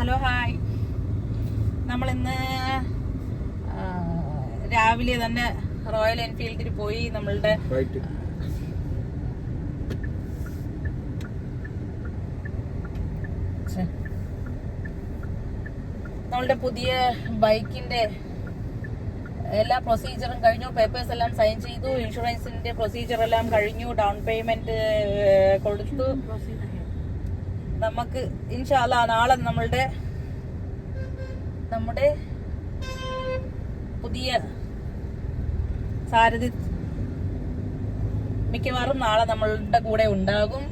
Hello hi. നമ്മൾ ഇന്ന് രാവിലെ തന്നെ റോയൽ എൻഫീൽഡിൽ പോയി നമ്മളുടെ. നമ്മളുടെ പുതിയ ബൈക്കിന്റെ എല്ലാ പ്രൊസീജിയറും കഴിഞ്ഞു. പേപ്പേഴ്സ് എല്ലാം സൈൻ ചെയ്തു. ഇൻഷുറൻസിന്റെ പ്രൊസീജിയർ എല്ലാം കഴിഞ്ഞു. ഡൗൺ പേയ്മെന്റ് കൊടുത്തു. നമുക്ക് ഇൻഷാല്ല നാളെ നമ്മളുടെ നമ്മുടെ പുതിയ സാരഥി മിക്കവാറും നാളെ നമ്മളുടെ കൂടെ ഉണ്ടാകും.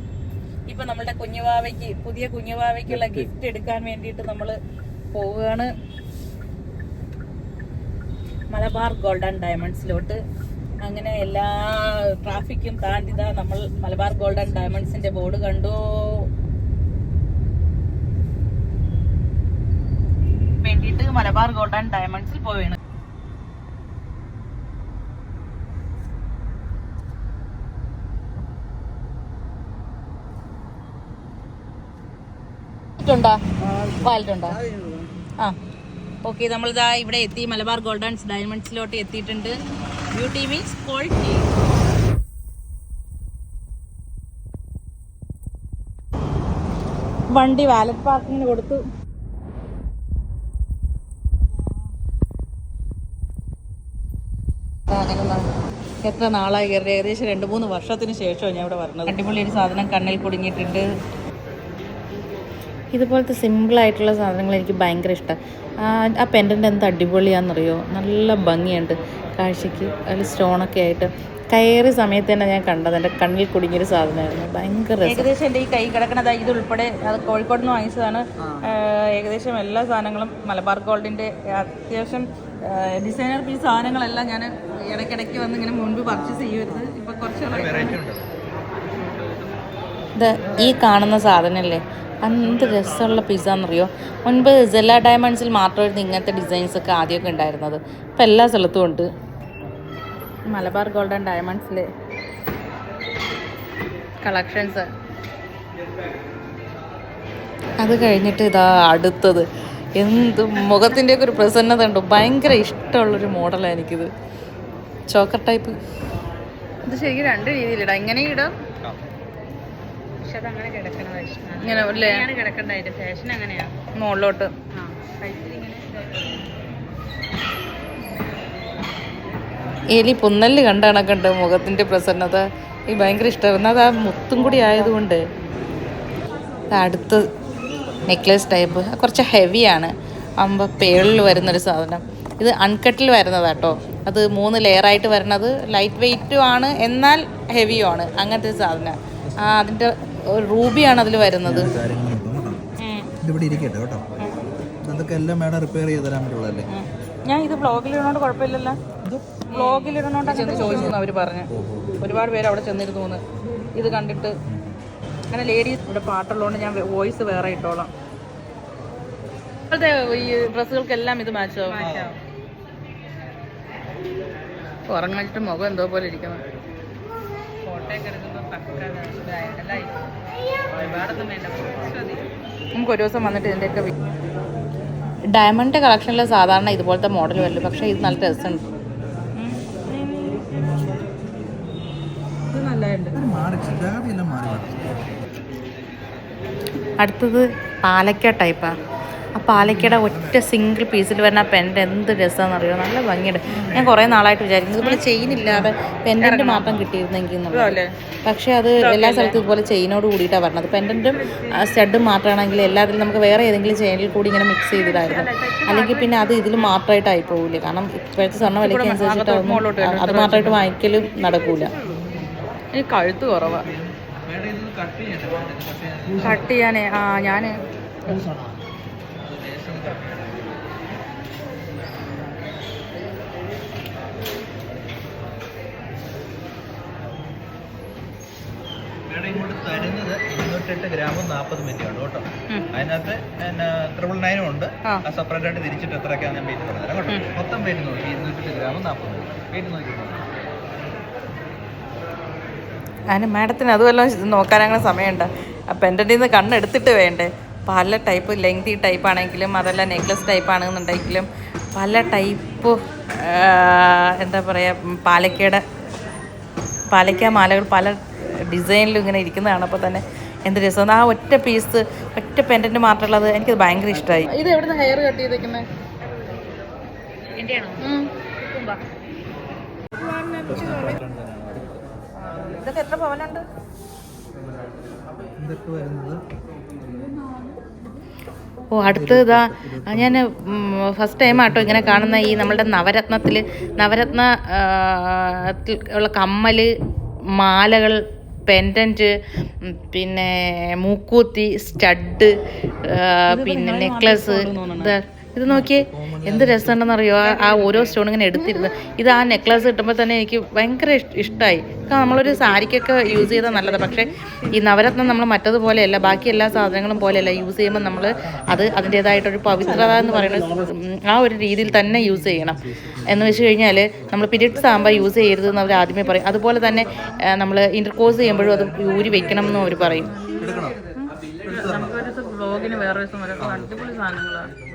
ഇപ്പൊ നമ്മളുടെ കുഞ്ഞുവാവയ്ക്ക് പുതിയ കുഞ്ഞുവാവയ്ക്കുള്ള ഗിഫ്റ്റ് എടുക്കാൻ വേണ്ടിയിട്ട് നമ്മൾ പോവുകയാണ്. മലബാർ ഗോൾഡൻ ഡയമണ്ട്സിലോട്ട്. അങ്ങനെ എല്ലാ ട്രാഫിക്കും താണ്ടിതാ നമ്മൾ മലബാർ ഗോൾഡൻ ഡയമണ്ട്സിന്റെ ബോർഡ് കണ്ടു. വേണ്ടിയിട്ട് മലബാർ ആൻഡ് ഡയമണ്ട്സിൽ പോവുകയാണ്. ുണ്ടോ വാലറ്റുണ്ടോ ആ. ഓക്കെ നമ്മളിതാ ഇവിടെ എത്തി. മലബാർ ഗോൾഡ് ആൻഡ് ഡയമണ്ട്സിലോട്ട് എത്തിയിട്ടുണ്ട്. ബ്യൂട്ടി മീൻസ് ക്വാളിറ്റി വണ്ടി വാലറ്റ് പാർക്കിങ്ങിന് കൊടുത്തു ആ, അങ്ങനെ ന- എത്ര നാളായി കയറി ഏകദേശം രണ്ട് മൂന്ന് വർഷത്തിന് ശേഷമാണ് ഞാൻ ഇവിടെ വരുന്നത് അടിപൊളി ഒരു സാധനം കണ്ണിൽ കുടുങ്ങിയിട്ടുണ്ട്. ഇതുപോലത്തെ സിമ്പിളായിട്ടുള്ള സാധനങ്ങൾ എനിക്ക് ഭയങ്കര ഇഷ്ടമാണ് ആ പെൻഡന്റ് എന്ത് അടിപൊളിയാണെന്നറിയോ? നല്ല ഭംഗിയുണ്ട് കാഴ്ചയ്ക്ക്. അതിൽ സ്റ്റോണൊക്കെ ആയിട്ട്. കയറിയ സമയത്ത് തന്നെ ഞാൻ കണ്ടത്. എന്റെ കണ്ണിൽ കുടുങ്ങിയൊരു സാധനമായിരുന്നു. ഭയങ്കര രസം. ഏകദേശം എന്റെ ഈ കൈ കിടക്കണത്. ഇത് ഉൾപ്പെടെ അത് കോഴിക്കോട് നിന്ന് വാങ്ങിച്ചതാണ്. ഏകദേശം എല്ലാ സാധനങ്ങളും മലബാർ ഗോൾഡിന്റെ അത്യാവശ്യം ഡിസൈനർ പീസ് സാധനങ്ങളെല്ലാം ഞാൻ ഇടയ്ക്കിടയ്ക്ക് വന്ന് ഇങ്ങനെ മുൻപ് പർച്ചേസ് ചെയ്യരുത് ഇപ്പം കുറച്ച് ഇത് ഈ കാണുന്ന സാധനമല്ലേ എന്ത് രസമുള്ള പിസ്സ എന്നറിയോ? മുൻപ് സെല്ല ഡയമണ്ട്സിൽ മാത്രമായിരുന്നു ഇങ്ങനത്തെ ഡിസൈൻസ് ഒക്കെ ആദ്യമൊക്കെ ഉണ്ടായിരുന്നത്. ഇപ്പം എല്ലാ സ്ഥലത്തും ഉണ്ട്. മലബാർ ഗോൾഡൻ ഡയമണ്ട്സിലെ കളക്ഷൻസ് അത് കഴിഞ്ഞിട്ട് ഇതാ അടുത്തത്. എന്ത് മുഖത്തിന്റെ ഒക്കെ ഒരു പ്രസന്നത ഉണ്ട്? ഭയങ്കര ഇഷ്ടമുള്ളൊരു മോഡലാണ് എനിക്കിത്. Choker type. ഇത് ശരിക്കും രണ്ട് രീതിയിലിടാം. ഇങ്ങനെ ഇടാം. പക്ഷെ അതങ്ങനെ കിടക്കണതാ ഇഷ്ടം ഇങ്ങനെ അല്ലേ? കിടക്കണ്ട ഫാഷൻ അങ്ങനെയാ? മുകളിലോട്ട്. എലി പുന്നൽ കണ്ടാണ് കണ്ട് മുഖത്തിന്റെ പ്രസന്നത. ഈ ഭയങ്കര ഇഷ്ടമായിരുന്നു. അത് ആ മുത്തും കൂടി ആയതുകൊണ്ട്. അടുത്ത നെക്ലസ് ടൈപ്പ്. കുറച്ച് ഹെവിയാണ്. അമ്പ പേളിൽ വരുന്നൊരു സാധനം. ഇത് അൺകട്ടിൽ വരുന്നതാട്ടോ. അത് മൂന്ന് ലെയറായിട്ട് വരുന്നത് ലൈറ്റ് വെയ്റ്റും ആണ് എന്നാൽ ഹെവിയും ആണ്. അങ്ങനത്തെ സാധനം. അതിന്റെ റൂബിയാണ് അതിൽ വരുന്നത്. കാര്യങ്ങളുണ്ട് ഇരിക്കട്ടെ കേട്ടോ. അതൊക്കെ എല്ലാം മേഡം റിപ്പയർ ചെയ്ത് തരാൻ പറ്റുള്ളതല്ലേ? ഞാൻ ഇത് ബ്ലോഗിലിടണോണ്ട് കുഴപ്പമില്ലല്ലോ. ബ്ലോഗിലിടണോണ്ട് ചെന്ന് ചോദിച്ചു അവർ പറഞ്ഞു. ഒരുപാട് പേര് അവിടെ ചെന്നിരുന്നു എന്ന്. ഇത് കണ്ടിട്ട് അങ്ങനെ ലേഡീസ് ഇവിടെ പാട്ടുള്ളതുകൊണ്ട് ഞാൻ വോയിസ് വേറെ ഇട്ടോളാം. ഇപ്പോഴത്തെ ഈ ഡ്രസ്സുകൾക്കെല്ലാം ഇത് മാച്ചോ ഉറങ്ങിട്ട് മുഖം എന്തോ പോലെ ഇരിക്കണം നമുക്ക് ഒരു ദിവസം വന്നിട്ട് ഇതിന്റെയൊക്കെ ഡയമണ്ട് കളക്ഷനിൽ സാധാരണ ഇതുപോലത്തെ മോഡൽ വരില്ല പക്ഷേ ഇത് നല്ല രസമുണ്ട്. ഇത് നല്ല മാറി അടുത്തത് പാലക്ക ടൈപ്പാണ് ആ. പാലക്കയുടെ ഒറ്റ സിംഗിൾ പീസിൽ വരുന്ന പെന്റ് എന്ത് രസമാണെന്ന് അറിയോ നല്ല ഭംഗിയുണ്ട്. ഞാൻ കുറേ നാളായിട്ട് വിചാരിക്കുന്നു. ഇതുപോലെ ചെയിൻ ഇല്ലാതെ പെൻഡന്റ് മാത്രം കിട്ടിയിരുന്നെങ്കിൽ പക്ഷേ അത് എല്ലാ സ്ഥലത്തും ഇതുപോലെ ചെയിനോട് കൂടിയിട്ടാണ് പറഞ്ഞത് പെൻഡന്റും സ്റ്റഡും മാത്രമാണെങ്കിൽ എല്ലാത്തിലും നമുക്ക് വേറെ ഏതെങ്കിലും ചെയിനിൽ കൂടി ഇങ്ങനെ മിക്സ് ചെയ്തിടായിരുന്നു. അല്ലെങ്കിൽ പിന്നെ അത് ഇതിൽ മാത്രമായിട്ടായി പോകില്ല കാരണം ഇപ്പോഴത്തെ സ്വർണ വിലയ്ക്ക് അനുസരിച്ചിട്ട് അത് മാത്രമായിട്ട് വാങ്ങിക്കലും നടക്കൂല. കഴുത്ത് കുറവാ. കട്ട് ചെയ്യാനേ. ആ ഞാൻ ഇങ്ങോട്ട് തരുന്നത് ഇരുന്നൂറ്റെട്ട് ഗ്രാമും നാൽപ്പത് മില്ലിയാണ് കേട്ടോ. അതിനകത്ത് ട്രിപ്പിൾ നയനും ഉണ്ട്. ആ. സെപ്പറേറ്റ് ആയിട്ട് തിരിച്ചിട്ട് എത്രയൊക്കെയാണ് ഞാൻ വെയിറ്റ് പറഞ്ഞുതരാം കേട്ടോ. മൊത്തം വെയിറ്റ് നോക്കി. ഇരുന്നൂറ്റെട്ട് ഗ്രാമും നാൽപ്പത് മില്ലി. വെയിറ്റ് നോക്കി. അതിന് മാഡത്തിന് അതുമല്ലോ നോക്കാൻ അങ്ങനെ സമയമുണ്ട്. അപ്പം എന്റെ നിന്ന് കണ്ണെടുത്തിട്ട് വേണ്ടേ? പല ടൈപ്പ് ലെങ്തി ടൈപ്പ് ആണെങ്കിലും അതല്ല നെക്ലസ് ടൈപ്പ് ആണെന്നുണ്ടെങ്കിലും പല ടൈപ്പ് എന്താ പറയുക പാലക്കയുടെ പാലക്ക മാലകൾ പല ഡിസൈനിലും ഇങ്ങനെ ഇരിക്കുന്നതാണ്. അപ്പോൾ തന്നെ എന്ത് രസം ആ ഒറ്റ പീസ് ഒറ്റ പെൻഡന്റ് മാത്രമുള്ളത് എനിക്കത് ഭയങ്കര ഇഷ്ടമായി ഇത് എവിടുന്ന് ഹെയർ കട്ട് ചെയ്തേക്കുന്നത് എന്റെയാണോ ഇതൊക്കെ എത്ര പവനുണ്ട് ഇതൊക്കെ വരുന്നത്? ഓ അടുത്ത് ഇതാ ഞാൻ ഫസ്റ്റ് ടൈം ആട്ടോ ഇങ്ങനെ കാണുന്ന ഈ നമ്മളുടെ നവരത്നത്തിൽ നവരത്ന ഉള്ള കമ്മൽ മാലകൾ പെൻഡന്റ് പിന്നെ മൂക്കൂത്തി സ്റ്റഡ് പിന്നെ നെക്ലസ് ഇത് നോക്കിയേ എന്ത് രസമുണ്ടെന്നറിയോ? ആ- ആ ഓരോ സ്റ്റോൺ ഇങ്ങനെ എടുത്തിരുന്നു. ഇത് ആ നെക്ലസ് കിട്ടുമ്പോൾ തന്നെ എനിക്ക് ഭയങ്കര ഇഷ്ടമായി നമ്മളൊരു സാരിക്കൊക്കെ യൂസ് ചെയ്താൽ നല്ലതാണ് പക്ഷേ ഈ നവരത്നം നമ്മൾ മറ്റതുപോലെയല്ല. ബാക്കി എല്ലാ സാധനങ്ങളും പോലെയല്ല. യൂസ് ചെയ്യുമ്പോൾ നമ്മൾ അത് അതിന്റേതായിട്ടൊരു പവിത്രത എന്ന് പറയുന്നത് ആ ഒരു രീതിയിൽ തന്നെ യൂസ് ചെയ്യണം. എന്ന് വെച്ച് കഴിഞ്ഞാൽ നമ്മൾ പീരിയഡ്സ് ആകുമ്പോൾ യൂസ് ചെയ്യരുത് എന്ന് അവർ ആദ്യമേ പറയും. അതുപോലെ തന്നെ നമ്മൾ ഇന്റർകോഴ്സ് ചെയ്യുമ്പോഴും അത് ഊരി വെക്കണം എന്നും അവർ പറയും. എടുക്കണോ. നമുക്കൊരു ഒരു വ്ളോഗിന് വേറെ ദിവസം വരാം. അടിപൊളി സാധനങ്ങളാണ്.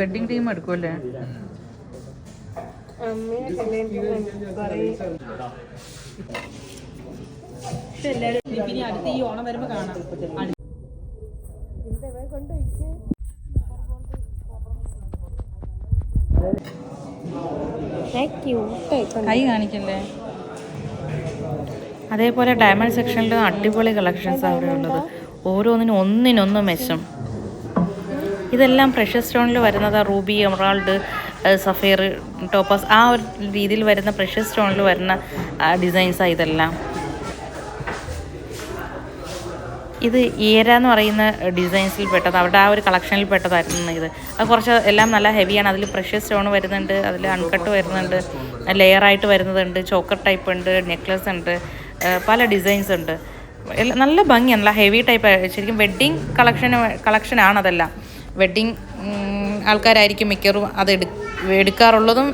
വെഡിങ് ടീം എടുക്കുമല്ലേ കൈ കാണിക്കല്ലേ? അതേപോലെ ഡയമണ്ട് സെക്ഷനിൽ അടിപൊളി കളക്ഷൻസ് അവിടെ ഉള്ളത്. ഓരോന്നിനും ഒന്നിനൊന്നും മെച്ചം. ഇതെല്ലാം പ്രഷർ സ്റ്റോണിൽ വരുന്നത് റൂബി എമറാൾഡ് സഫയർ ടോപ്പസ് ആ ഒരു രീതിയിൽ വരുന്ന പ്രഷർ സ്റ്റോണിൽ വരുന്ന ഡിസൈൻസാണ് ഇതെല്ലാം. ഇത് ഏര എന്ന് പറയുന്ന ഡിസൈൻസിൽ പെട്ടത് അവിടെ ആ ഒരു കളക്ഷനിൽ പെട്ടതായിരുന്നു ഇത്. അത് കുറച്ച് എല്ലാം നല്ല ഹെവിയാണ്. അതിൽ പ്രഷ്യസ് സ്റ്റോൺ വരുന്നുണ്ട് അതിൽ അൺകട്ട് വരുന്നുണ്ട് ലെയറായിട്ട് വരുന്നതുണ്ട് ചോക്കർ ടൈപ്പ് ഉണ്ട് നെക്ലസ് ഉണ്ട് പല ഡിസൈൻസ് ഉണ്ട്. നല്ല ഭംഗിയാണ് നല്ല ഹെവി ടൈപ്പ് ശരിക്കും വെഡ്ഡിങ് കളക്ഷൻ കളക്ഷനാണ് അതെല്ലാം. വെഡ്ഡിങ് ആൾക്കാരായിരിക്കും മിക്കറും അത് എടു എടുക്കാറുള്ളതും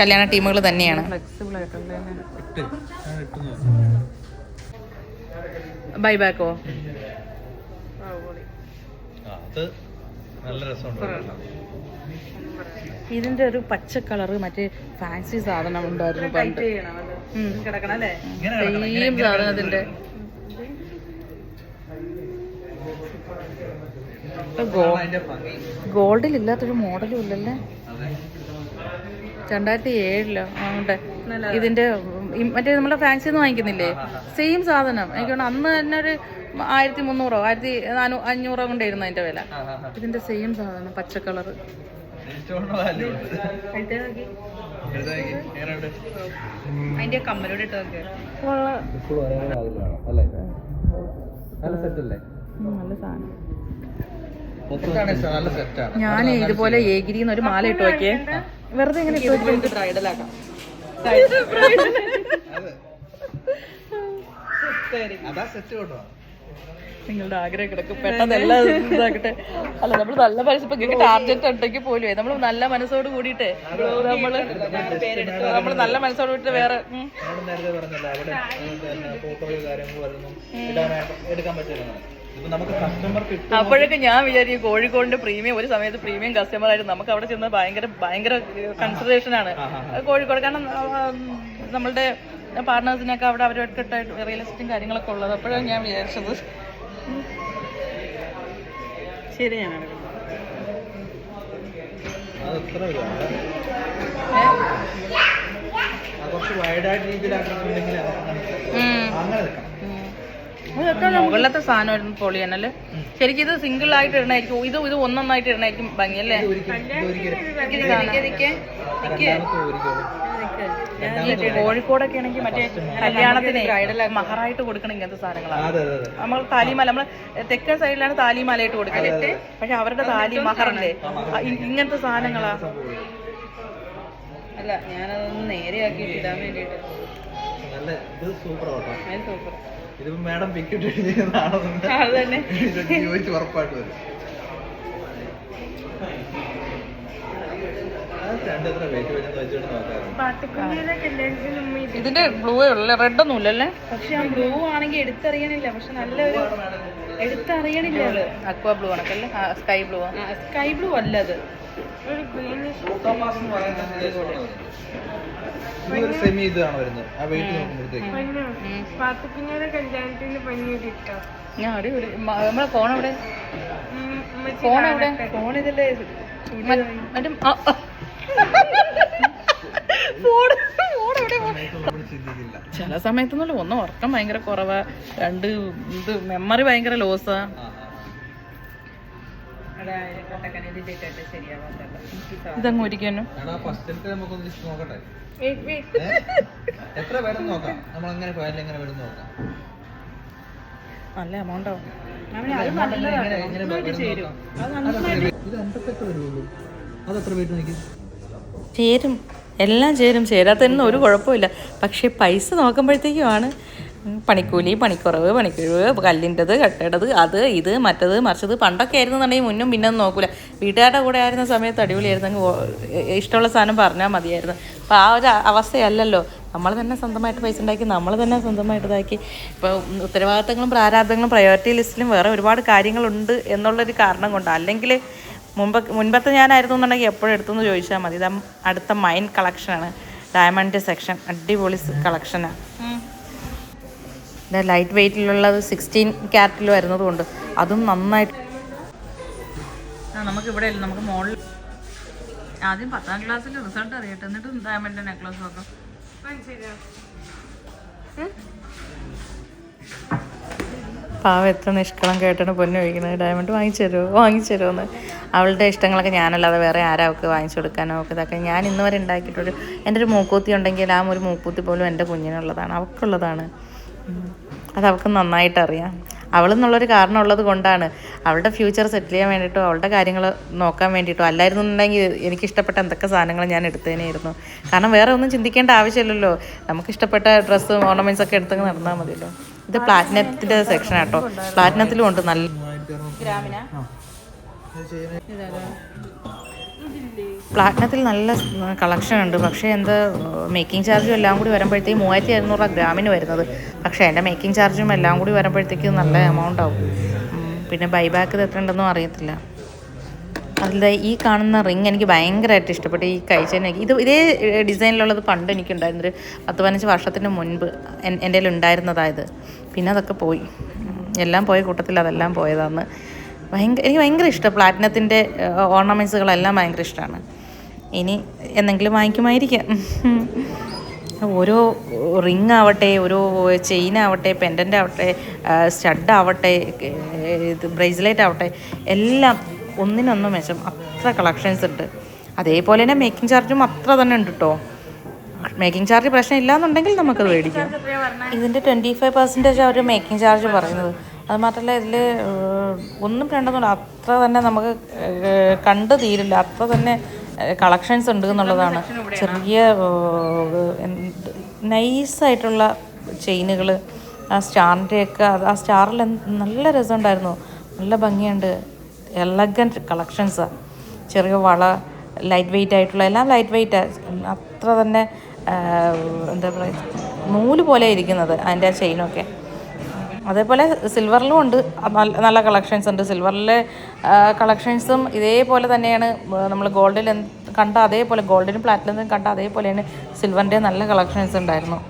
കല്യാണ ടീമുകൾ തന്നെയാണ്. ഫ്ലെക്സിബിൾ ആയിട്ടല്ലേ ഇട്ട് ഞാൻ ഇട്ട് നോക്കാം ബൈ ബാക്കോ ആ, നല്ല രസമുണ്ട്. ഇതിന്റെ ഒരു പച്ച കളറ് മറ്റേ ഫാൻസി സാധനം ഉണ്ടായിരുന്നു പണ്ട്. കിടക്കണം അല്ലേ? ഇങ്ങനെ സെയിം സാധനത്തിന്റെ ഗോൾഡിൽ ഇല്ലാത്തൊരു മോഡലും ഇല്ലല്ലേ? രണ്ടായിരത്തി ഏഴിലോ? ഉണ്ട്. ഇതിന്റെ മറ്റേ നമ്മളെ ഫാൻസിന്ന് വാങ്ങിക്കുന്നില്ലേ? സെയിം സാധനം. എനിക്ക് തോന്നുന്നു അന്ന് തന്നെ ഒരു ആയിരത്തി മുന്നൂറോ ആയിരത്തി അഞ്ഞൂറോ കൊണ്ടായിരുന്നു അതിന്റെ വില. ഇതിന്റെ സെയിം സാധനം പച്ച കളർ? അതിന്റെ കമ്മലോട് ഇട്ട് നോക്കിയ? നല്ല സാധനം. ഞാൻ ഇതുപോലെ ഏകിരിന്ന് ഒരു മാല ഇട്ട് നോക്കിയേ. വെറുതെ ഇങ്ങനെ ഇട്ട് ബ്രൈഡലാക്കാം നിങ്ങളുടെ ആഗ്രഹം കിടക്കും. പെട്ടെന്ന് എല്ലാം ഇതാക്കട്ടെ. അല്ല നമ്മൾ നല്ല പൈസ ഇപ്പൊ ടാർഗറ്റ് ഉണ്ടെങ്കിൽ പോലും നമ്മൾ നല്ല മനസ്സോട് കൂടിയിട്ട് നമ്മൾ നമ്മൾ നല്ല മനസ്സോട് കൂടിയിട്ട് വേറെ എടുക്കാൻ പറ്റില്ല. അപ്പോഴൊക്കെ ഞാൻ വിചാരിക്കും കോഴിക്കോടിന്റെ പ്രീമിയം ഒരു സമയത്ത് പ്രീമിയം കസ്റ്റമർ ആയിട്ട് നമുക്ക് അവിടെ ചെന്ന് ഭയങ്കര ഭയങ്കര കൺസിഡറേഷൻ ആണ്. കോഴിക്കോട് കാരണം നമ്മളുടെ പാർട്ട്നേഴ്സിനൊക്കെ അവിടെ അവരൊക്കെ റിയൽ എസ്റ്റേറ്റും കാര്യങ്ങളൊക്കെ ഉള്ളത്. അപ്പോഴാണ് ഞാൻ വിചാരിച്ചത്. ശരിയാണ് കുറച്ച് വൈഡായിട്ട് അങ്ങനെ മുകളിലത്തെ സാധനമായിരുന്നു പൊളി തന്നെയല്ലേ ശരിക്കും ഇത് സിംഗിൾ ആയിട്ട് ഇടണായിരിക്കും. ഇത് ഇത് ഒന്നൊന്നായിട്ട് ഇടണായിരിക്കും ഭംഗിയല്ലേ കോഴിക്കോടൊക്കെ ആണെങ്കിൽ മറ്റേ കല്യാണത്തിന് മഹറായിട്ട് കൊടുക്കണം ഇങ്ങനത്തെ സാധനങ്ങളാണ്. അതെ അതെ അതെ. നമ്മൾ താലിമാല നമ്മൾ തെക്കൻ സൈഡിലാണ് താലിമാലയായിട്ട് കൊടുക്കൽ. പക്ഷെ അവരുടെ താലി മഹറല്ലേ ഇങ്ങനത്തെ സാധനങ്ങളാ. അല്ല ഞാനതൊന്ന് നേരെയാക്കിയിട്ട് ഇടാൻ വേണ്ടിട്ട് നല്ല ഇത് സൂപ്പർ ഇതിപ്പോ മാഡം ഇതൊക്കെ ചോദിച്ച് ഉറപ്പായിട്ട് വരും. ഇതിന്റെ ബ്ലൂ ഉള്ള റെഡ് ഒന്നും ഇല്ലല്ലേ? പക്ഷെ ആ ബ്ലൂ ആണെങ്കിൽ എടുത്തറിയണില്ല. പക്ഷെ നല്ലൊരു എടുത്തറിയണില്ല അക്വാ ബ്ലൂ ആണല്ലേ സ്കൈ ബ്ലൂ സ്കൈ ബ്ലൂ അല്ല അത്. ഒരു ഗ്രീനിഷ് ഇതൊരു സെമി ഇതാണ് വരുന്നത്. ആ വെയിറ്റ് നോക്കുമ്പോഴത്തേക്ക്. ഞാൻ അടിപൊളി മ- നമ്മളെ ഫോൺ എവിടെ ഫോൺ എവിടെ ഫോൺ ഇതില്ലേ മറ്റേ ചില സമയത്തൊന്നുമില്ല. ഒന്ന് ഉറക്കം ഭയങ്കര കുറവാ. രണ്ട് ഇത് മെമ്മറി ഭയങ്കര ലോസാ. ഇതങ്ങ്? എത്ര നോക്കാം? നമ്മൾ അങ്ങനെ പോയാലും എങ്ങനെ നോക്കാം? നല്ല എമൗണ്ട് ചേരും. എല്ലാം ചേരും. ചേരാത്തതിനൊന്നും ഒരു കുഴപ്പമില്ല. പക്ഷേ പൈസ നോക്കുമ്പോഴത്തേക്കുമാണ് പണിക്കൂലി പണിക്കുറവ് പണിക്കിഴിവ് കല്ലിന്റെത് കെട്ടേണ്ടത് അത് ഇത് മറ്റത് മറിച്ചത് പണ്ടൊക്കെ ആയിരുന്നു എന്നുണ്ടെങ്കിൽ മുന്നും പിന്നും നോക്കൂല. വീട്ടുകാരുടെ കൂടെ ആയിരുന്ന സമയത്ത് അടിപൊളിയായിരുന്നു ഇഷ്ടമുള്ള സാധനം പറഞ്ഞാൽ മതിയായിരുന്നു. അപ്പോൾ ആ ഒരു അവസ്ഥയല്ലല്ലോ. നമ്മൾ തന്നെ സ്വന്തമായിട്ട് പൈസ ഉണ്ടാക്കി നമ്മൾ തന്നെ സ്വന്തമായിട്ട് ഇതാക്കി. ഇപ്പോൾ ഉത്തരവാദിത്തങ്ങളും പ്രാരാബ്ദങ്ങളും പ്രയോറിറ്റി ലിസ്റ്റിലും വേറെ ഒരുപാട് കാര്യങ്ങളുണ്ട് എന്നുള്ളൊരു കാരണം കൊണ്ട്. അല്ലെങ്കിൽ മുമ്പ് മുൻപത്തെ ഞാനായിരുന്നു എന്നുണ്ടെങ്കിൽ എപ്പോഴും എടുത്തെന്ന് ചോദിച്ചാൽ മതി. ഇത് അടുത്ത മൈൻ കളക്ഷനാണ് ഡയമണ്ട് സെക്ഷൻ അടിപൊളി കളക്ഷനാണ് ഇത് ലൈറ്റ് വെയിറ്റിലുള്ളത് സിക്സ്റ്റീൻ ക്യാരറ്റിൽ വരുന്നതുകൊണ്ട് അതും നന്നായിട്ട് ആ നമുക്ക് ഇവിടെ ഇല്ല നമുക്ക് മോളിൽ ആദ്യം പത്താം ക്ലാസ്സിൽ റിസൾട്ട് അറിയട്ടെ. എന്നിട്ട് ഡയമണ്ട് നെക്ലസ് നോക്കാം പാവ എത്ര നിഷ്കളം കേട്ടാണ് പൊന്നു ചോദിക്കുന്നത് ഡയമണ്ട് വാങ്ങിച്ചു തരുമോ വാങ്ങിച്ചു തരുമോ അവളുടെ ഇഷ്ടങ്ങളൊക്കെ ഞാനല്ലാതെ വേറെ ആരാ അവൾക്ക് വാങ്ങിച്ചു കൊടുക്കാനോ? ഒക്കെ ഇതൊക്കെ ഞാൻ ഇന്ന് വരെ ഉണ്ടാക്കിയിട്ടൊരു എന്റെ ഒരു മൂക്കൂത്തി ഉണ്ടെങ്കിൽ ആ ഒരു മൂക്കൂത്തി പോലും എന്റെ കുഞ്ഞിനുള്ളതാണ്. അവൾക്കുള്ളതാണ്. അത് അവൾക്ക് നന്നായിട്ട് അറിയാം അവളെന്നുള്ളൊരു കാരണം ഉള്ളത് കൊണ്ടാണ്. അവളുടെ ഫ്യൂച്ചർ സെറ്റിൽ ചെയ്യാൻ വേണ്ടിയിട്ടോ അവളുടെ കാര്യങ്ങൾ നോക്കാൻ വേണ്ടിയിട്ടോ അല്ലായിരുന്നുണ്ടെങ്കിൽ എനിക്ക് ഇഷ്ടപ്പെട്ട എന്തൊക്കെ സാധനങ്ങൾ ഞാൻ എടുത്തതിനായിരുന്നു കാരണം വേറെ ഒന്നും ചിന്തിക്കേണ്ട ആവശ്യമില്ലല്ലോ. നമുക്കിഷ്ടപ്പെട്ട ഡ്രസ്സും ഓർണമെന്റ്സ് ഒക്കെ എടുത്തങ്ങ് നടന്നാൽ മതിയല്ലോ. ഇത് പ്ലാറ്റിനത്തിന്റെ സെക്ഷൻ ആട്ടോ. പ്ലാറ്റിനത്തിലും ഉണ്ട് നല്ല ഗ്രാമിനാ? പ്ലാറ്റിനത്തിൽ നല്ല കളക്ഷൻ ഉണ്ട്. പക്ഷേ എന്താ മേക്കിംഗ് ചാർജും എല്ലാം കൂടി വരുമ്പോഴത്തേക്കും മൂവായിരത്തി അറുന്നൂറ് ഗ്രാമിന് വരുന്നത്. പക്ഷേ എന്റെ മേക്കിംഗ് ചാർജും എല്ലാം കൂടി വരുമ്പോഴത്തേക്കും നല്ല എമൗണ്ട് ആവും. പിന്നെ ബൈബാക്ക് ഇത് എത്ര ഉണ്ടെന്നും അറിയത്തില്ല. അതിൽ ഈ കാണുന്ന റിങ് എനിക്ക് ഭയങ്കരമായിട്ട് ഇഷ്ടപ്പെട്ടു. ഈ കഴിച്ചതിന് ഇത് ഇതേ ഡിസൈനിലുള്ളത് പണ്ട് എനിക്കുണ്ടായിരുന്നൊരു പത്ത് പതിനഞ്ച് വർഷത്തിന് മുൻപ് എൻ- എന്റെ ഉണ്ടായിരുന്നതായത് പിന്നെ അതൊക്കെ പോയി. എല്ലാം പോയ കൂട്ടത്തിൽ അതെല്ലാം പോയതാണ് ഭയങ്കര എനിക്ക് ഭയങ്കര ഇഷ്ടം. പ്ലാറ്റിനത്തിന്റെ ഓർണമെന്റ്സുകളെല്ലാം ഭയങ്കര ഇഷ്ടമാണ് ഇനി എന്തെങ്കിലും വാങ്ങിക്കുമായിരിക്കാം. ഓരോ റിങ് ആവട്ടെ ഓരോ ചെയിൻ ആവട്ടെ പെൻഡന്റ് ആവട്ടെ സ്റ്റഡ് ആവട്ടെ ഇത് ബ്രേസ്ലെറ്റ് ആവട്ടെ എല്ലാം ഒന്നിനൊന്നും മെച്ചം. അത്ര കളക്ഷൻസ് ഉണ്ട്. അതേപോലെ തന്നെ മേക്കിംഗ് ചാർജും അത്ര തന്നെ ഉണ്ട് കേട്ടോ മേക്കിംഗ് ചാർജ് പ്രശ്നം ഇല്ലാന്നുണ്ടെങ്കിൽ നമുക്കത് മേടിക്കാം. ഇതിന്റെ ട്വന്റി ഫൈവ് പെർസെന്റേജ് അവർ മേക്കിംഗ് ചാർജ് പറയുന്നത്. അത് മാത്രമല്ല ഇതിൽ ഒന്നും രണ്ടൊന്നുമില്ല അത്ര തന്നെ നമുക്ക് കണ്ടു തീരില്ല. അത്ര തന്നെ കളക്ഷൻസ് ഉണ്ട് എന്നുള്ളതാണ്. ചെറിയ നൈസായിട്ടുള്ള ചെയിനുകൾ ആ സ്റ്റാറിന്റെയൊക്കെ ആ സ്റ്റാറിൽ നല്ല രസമുണ്ടായിരുന്നു. നല്ല ഭംഗിയുണ്ട്. എലഗന്റ് കളക്ഷൻസാണ് ചെറിയ വള ലൈറ്റ് വെയിറ്റ് ആയിട്ടുള്ള എല്ലാം ലൈറ്റ് വെയിറ്റ് അത്ര തന്നെ എന്താ പറയുക നൂൽ പോലെ ഇരിക്കുന്നത് അതിന്റെ ആ ചെയിനൊക്കെ അതേപോലെ സിൽവറിലും ഉണ്ട്. നല്ല നല്ല കളക്ഷൻസ് ഉണ്ട്. സിൽവറിലെ കളക്ഷൻസും ഇതേപോലെ തന്നെയാണ്. നമ്മൾ ഗോൾഡിൽ കണ്ട അതേപോലെ ഗോൾഡിനും പ്ലാറ്റിനും കണ്ട അതേപോലെയാണ് സിൽവറിന്റെ നല്ല കളക്ഷൻസ് ഉണ്ടായിരുന്നു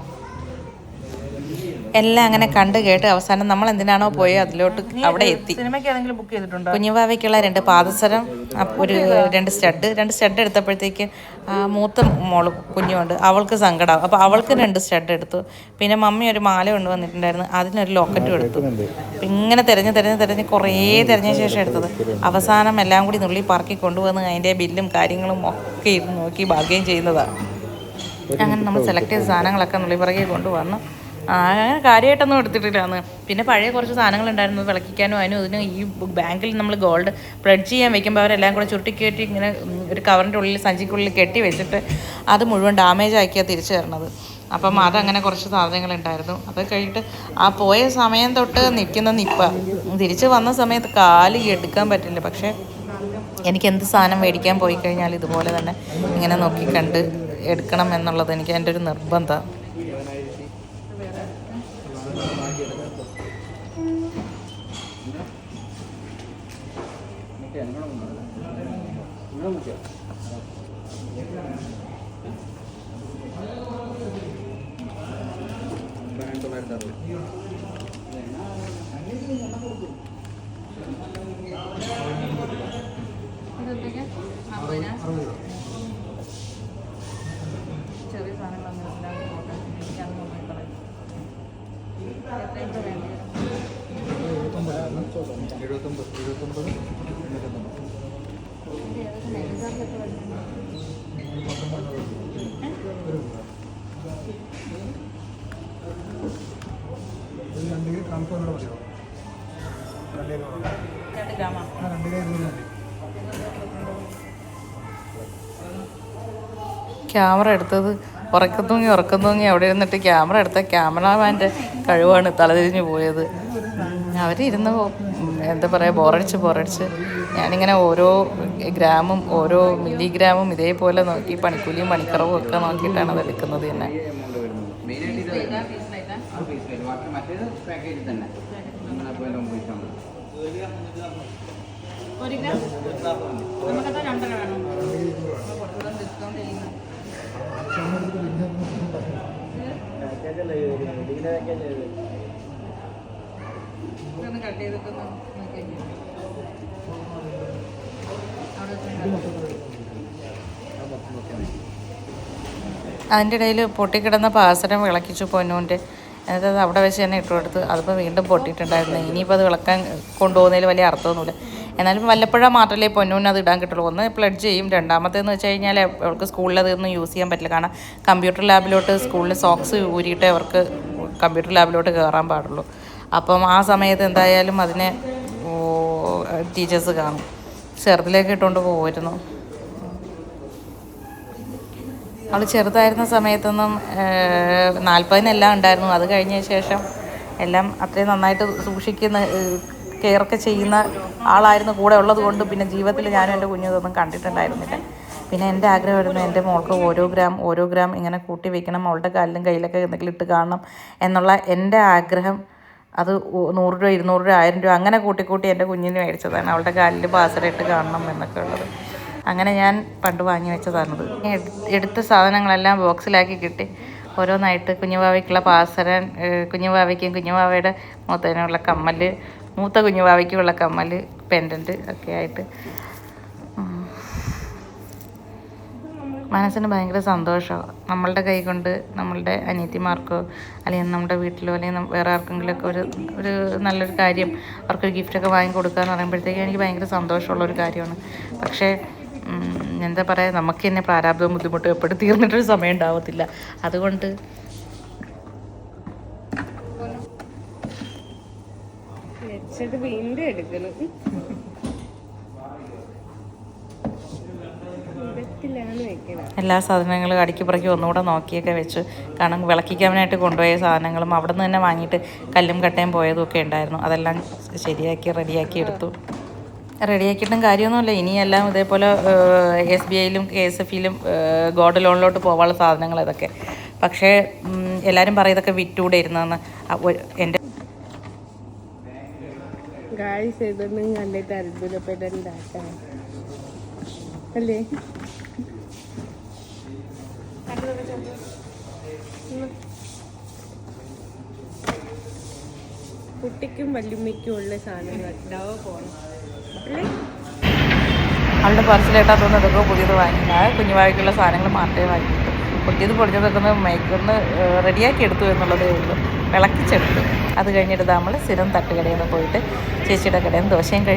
എല്ലാം അങ്ങനെ കണ്ട് കേട്ട് അവസാനം നമ്മൾ എന്തിനാണോ പോയത് അതിലോട്ട് അവിടെ എത്തി. കുഞ്ഞുവാവയ്ക്കുള്ള രണ്ട് പാദസരം ഒരു രണ്ട് സ്റ്റഡ്. രണ്ട് സ്റ്റഡ് എടുത്തപ്പോഴത്തേക്ക് മൂത്ത മോൾ കുഞ്ഞുണ്ട്. അവൾക്ക് സങ്കടം അപ്പോൾ അവൾക്ക് രണ്ട് സ്റ്റഡ് എടുത്തു. പിന്നെ മമ്മി ഒരു മാല കൊണ്ടുവന്നിട്ടുണ്ടായിരുന്നു അതിനൊരു ലോക്കറ്റും എടുത്തു. ഇങ്ങനെ തിരഞ്ഞ് തിരഞ്ഞ് തിരഞ്ഞ് കുറേ തിരഞ്ഞ ശേഷം എടുത്തത്. അവസാനം എല്ലാം കൂടി നുള്ളി പറക്കി കൊണ്ടുവന്ന് അതിന്റെ ബില്ലും കാര്യങ്ങളും ഒക്കെ ഇരുന്ന് നോക്കി ബാർഗെയിൻ ചെയ്യുന്നതാണ് അങ്ങനെ നമ്മൾ സെലക്ട് ചെയ്ത സാധനങ്ങളൊക്കെ നുള്ളിപ്പറകെ കൊണ്ടുവന്നു. അങ്ങനെ കാര്യമായിട്ടൊന്നും എടുത്തിട്ടില്ലാന്ന്. പിന്നെ പഴയ കുറച്ച് സാധനങ്ങൾ ഉണ്ടായിരുന്നു വിളക്കിക്കാനും അതിനും ഇതിനും ഈ ബാങ്കിൽ നമ്മൾ ഗോൾഡ് പ്ലഡ് ചെയ്യാൻ വെക്കുമ്പോൾ അവരെല്ലാം കൂടെ ചുരുട്ടി കയറ്റി ഇങ്ങനെ ഒരു കവറിന്റെ ഉള്ളിൽ സഞ്ചിക്കുള്ളിൽ കെട്ടി വെച്ചിട്ട് അത് മുഴുവൻ ഡാമേജ് ആക്കിയാണ് തിരിച്ചു തരണത്. അപ്പം അതങ്ങനെ കുറച്ച് സാധനങ്ങൾ ഉണ്ടായിരുന്നു അത് കഴിഞ്ഞിട്ട് ആ പോയ സമയം തൊട്ട് നിൽക്കുന്ന നിപ്പ. തിരിച്ച് വന്ന സമയത്ത് കാൽ എടുക്കാൻ പറ്റില്ല. പക്ഷേ എനിക്ക് എന്ത് സാധനം മേടിക്കാൻ പോയി കഴിഞ്ഞാൽ ഇതുപോലെ തന്നെ ഇങ്ങനെ നോക്കി കണ്ട് എടുക്കണം എന്നുള്ളത് എനിക്ക് എന്റെ ഒരു നിർബന്ധം. ചെറിയ സാധനങ്ങളൊന്നും ഇല്ലാതെ പോട്ടെ. എനിക്കത് നന്നായി കളയും. എത്രയും രൂപ വേണ്ടി വരും? ഇത് ഏതൊക്കെ മെഴുകുതിരിയൊക്കെ വരുന്നുണ്ട്. രണ്ട് ഗ്രാമാ? ക്യാമറ എടുത്തത് ഉറക്കം തൂങ്ങി ഉറക്കം തൂങ്ങി അവിടെ ഇരുന്നിട്ട് ക്യാമറ എടുത്ത ക്യാമറാമാന്റെ കഴിവാണ് തലതിരിഞ്ഞു പോയത്. അവരിരുന്ന് എന്താ പറയുക ബോറടിച്ച് ബോറടിച്ച്. ഞാനിങ്ങനെ ഓരോ ഗ്രാമും ഓരോ മില്ലിഗ്രാമും ഇതേപോലെ നോക്കി പണിക്കൂലിയും പണിക്കറവും ഒക്കെ നോക്കിയിട്ടാണ് അത് എടുക്കുന്നത് തന്നെ ഇതാ, പീസിലാ ഇതാ? ഒരു ഗ്രാം നമുക്കത് രണ്ടര വേണം. കുറച്ചുകൂടെ ഡിസ്കൗണ്ട് ഇതൊന്ന് കട്ട് നോക്കി അതിന്റെ ഇടയിൽ പൊട്ടിക്കിടന്ന പാസരം വിളക്കിച്ചു പൊന്നൂന്റെ എന്നിട്ട് അത് അവിടെ വെച്ച് തന്നെ ഇട്ട് കൊടുത്ത് അതിപ്പോൾ വീണ്ടും പൊട്ടിയിട്ടുണ്ടായിരുന്നു. ഇനിയിപ്പോൾ അത് വിളക്കാൻ കൊണ്ടുപോകുന്നതിൽ വലിയ അർത്ഥമൊന്നുമില്ല. എന്നാലും വല്ലപ്പോഴും മാത്രമല്ലേ പൊന്നൂന് അത് ഇടാൻ കിട്ടുള്ളൂ. ഒന്ന് പ്ലഡ് ചെയ്യും. രണ്ടാമത്തേന്ന് വെച്ച് കഴിഞ്ഞാൽ അവർക്ക് സ്കൂളിൽ അതൊന്നും യൂസ് ചെയ്യാൻ പറ്റില്ല. കാരണം കമ്പ്യൂട്ടർ ലാബിലോട്ട് സ്കൂളിൽ സോക്സ് ഊരിയിട്ട് അവർക്ക് കമ്പ്യൂട്ടർ ലാബിലോട്ട് കയറാൻ പാടുള്ളൂ. അപ്പം ആ സമയത്ത് എന്തായാലും അതിനെ ടീച്ചേഴ്സ് കാണും. ചെറുതിലേക്ക് ഇട്ടുകൊണ്ട് പോകുമായിരുന്നു അവൾ ചെറുതായിരുന്ന സമയത്തൊന്നും നാൽപ്പതിനെല്ലാം ഉണ്ടായിരുന്നു. അത് കഴിഞ്ഞ ശേഷം എല്ലാം അത്രയും നന്നായിട്ട് സൂക്ഷിക്കുന്ന കെയറൊക്കെ ചെയ്യുന്ന ആളായിരുന്നു കൂടെ ഉള്ളത് കൊണ്ട് പിന്നെ ജീവിതത്തിൽ ഞാനും എന്റെ കുഞ്ഞു ഇതൊന്നും കണ്ടിട്ടുണ്ടായിരുന്നില്ല. പിന്നെ എന്റെ ആഗ്രഹമായിരുന്നു എന്റെ മോൾക്ക് ഓരോ ഗ്രാം ഓരോ ഗ്രാം ഇങ്ങനെ കൂട്ടി വെക്കണം അവളുടെ കാലിലും കയ്യിലൊക്കെ എന്തെങ്കിലും ഇട്ട് കാണണം എന്നുള്ള എന്റെ ആഗ്രഹം. അത് നൂറ് രൂപ ഇരുന്നൂറ് രൂപ ആയിരം രൂപ അങ്ങനെ കൂട്ടി കൂട്ടി എന്റെ കുഞ്ഞിന് മേടിച്ചതാണ്. അവളുടെ കാലിൽ ബാസറിട്ട് കാണണം എന്നൊക്കെ ഉള്ളത്. അങ്ങനെ ഞാൻ പണ്ട് വാങ്ങി വെച്ചതാണത് എട്- എടുത്ത സാധനങ്ങളെല്ലാം ബോക്സിലാക്കി കിട്ടി. ഓരോന്നായിട്ട് കുഞ്ഞുവാവയ്ക്കുള്ള പാസരൻ കുഞ്ഞുവാവയ്ക്കും കുഞ്ഞുവാവയുടെ മൂത്തതിനുള്ള കമ്മൽ മൂത്ത കുഞ്ഞുവാവയ്ക്കുള്ള കമ്മൽ പെൻഡന്റ് ഒക്കെ ആയിട്ട്. മനസ്സിന് ഭയങ്കര സന്തോഷമാണ് നമ്മളുടെ കൈ കൊണ്ട് നമ്മളുടെ അനിയത്തിമാർക്കോ അല്ലെങ്കിൽ നമ്മുടെ വീട്ടിലോ അല്ലെങ്കിൽ വേറെ ആർക്കെങ്കിലുമൊക്കെ ഒരു ഒരു നല്ലൊരു കാര്യം അവർക്കൊരു ഗിഫ്റ്റൊക്കെ വാങ്ങി കൊടുക്കുക എന്ന് പറയുമ്പോഴത്തേക്കും എനിക്ക് ഭയങ്കര സന്തോഷമുള്ളൊരു കാര്യമാണ്. പക്ഷേ എന്താ പറയുക നമുക്ക് തന്നെ പ്രാരാബ്ദവും ബുദ്ധിമുട്ടും എപ്പോഴും തീർന്നിട്ടൊരു സമയം ഉണ്ടാവത്തില്ല. അതുകൊണ്ട് എല്ലാ സാധനങ്ങളും അടുക്കി പറക്കി ഒന്നുകൂടെ നോക്കിയൊക്കെ വെച്ച് കാരണം വിളക്കിക്കാനായിട്ട് കൊണ്ടുപോയ സാധനങ്ങളും അവിടെ നിന്ന് തന്നെ വാങ്ങിയിട്ട് കല്ലും കട്ടയും പോയതും ഒക്കെ ഉണ്ടായിരുന്നു. അതെല്ലാം ശരിയാക്കി റെഡിയാക്കി എടുത്തു. റെഡിയാക്കിയിട്ടും കാര്യമൊന്നുമില്ല. ഇനിയെല്ലാം ഇതേപോലെ എസ് ബി ഐയിലും കെ എസ് എഫ് ഇയിലും ഗോൾഡ് ലോണിലോട്ട് പോകാനുള്ള സാധനങ്ങൾ ഇതൊക്കെ. പക്ഷേ എല്ലാവരും പറയും ഇതൊക്കെ വിറ്റൂടെ ഒരു- എന്റെ കുട്ടിക്കും വല്യമ്മയ്ക്കും ഉള്ള സാധനങ്ങൾ ഡവ് അല്ലേ അവളുടെ പർസിലേട്ടാ തോന്നുന്നത് ഇതൊക്കെ പുതിയത് വാങ്ങിയില്ല കുഞ്ഞുവാഴയ്ക്കുള്ള സാധനങ്ങൾ മാത്രമേ വാങ്ങിയിട്ടുള്ളൂ പൊട്ടിയത് പൊടിഞ്ഞതൊക്കെ ഒന്ന് മേക്കൊന്ന് റെഡിയാക്കി എടുത്തു എന്നുള്ളതേ ഉള്ളൂ. വിളക്കിച്ചെടുത്തു അത് കഴിഞ്ഞിട്ട് നമ്മൾ സ്ഥിരം തട്ടുകടയിൽ നിന്ന് പോയിട്ട് ചേച്ചിയുടെ കടയിൽ നിന്ന് ദോശയും കഴിച്ചു.